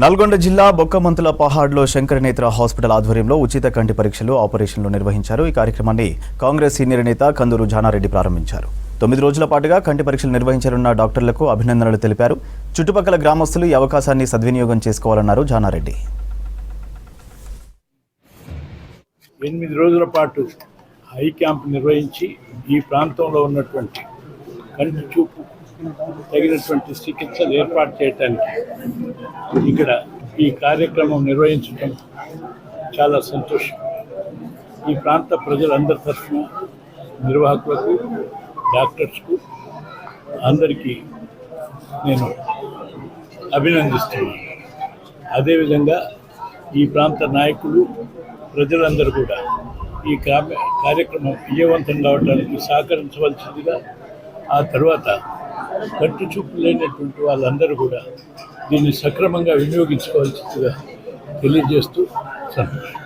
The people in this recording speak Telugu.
నల్గొండ జిల్లా బొక్కమంతుల పహాడ్లో శంకరనేత్ర హాస్పిటల్ ఆధ్వర్యంలో ఉచిత కంటి పరీక్షలు ఆపరేషన్లు నిర్వహించారు. ఈ కార్యక్రమాన్ని కాంగ్రెస్ సీనియర్ నేత కందూరు జానారెడ్డి ప్రారంభించారు. తొమ్మిది రోజుల పాటుగా కంటి పరీక్షలు నిర్వహించనున్న డాక్టర్లకు అభినందనలు తెలిపారు. చుట్టుపక్కల గ్రామస్తులు ఈ అవకాశాన్ని సద్వినియోగం చేసుకోవాలన్నారు జానారెడ్డి. ఎనిమిది రోజుల పాటు హై క్యాంప్ నిర్వహించి ఈ ప్రాంతంలో ఉన్నటువంటి కంటి చూపు తగినటువంటి చికిత్సలు ఏర్పాటు చేయడానికి ఇక్కడ ఈ కార్యక్రమం నిర్వహించడం చాలా సంతోషం. ఈ ప్రాంత ప్రజలందరి తరఫున నిర్వాహకులకు డాక్టర్స్కు అందరికీ నేను అభినందిస్తున్నాను. అదేవిధంగా ఈ ప్రాంత నాయకులు ప్రజలందరూ కూడా ఈ కార్యక్రమం విజయవంతం కావడానికి సహకరించవలసిందిగా ఆ తర్వాత కంటి చూపు లేనటువంటి వాళ్ళందరూ కూడా దీన్ని సక్రమంగా వినియోగించుకోవాల్సిందిగా తెలియజేస్తూ సంతోషం.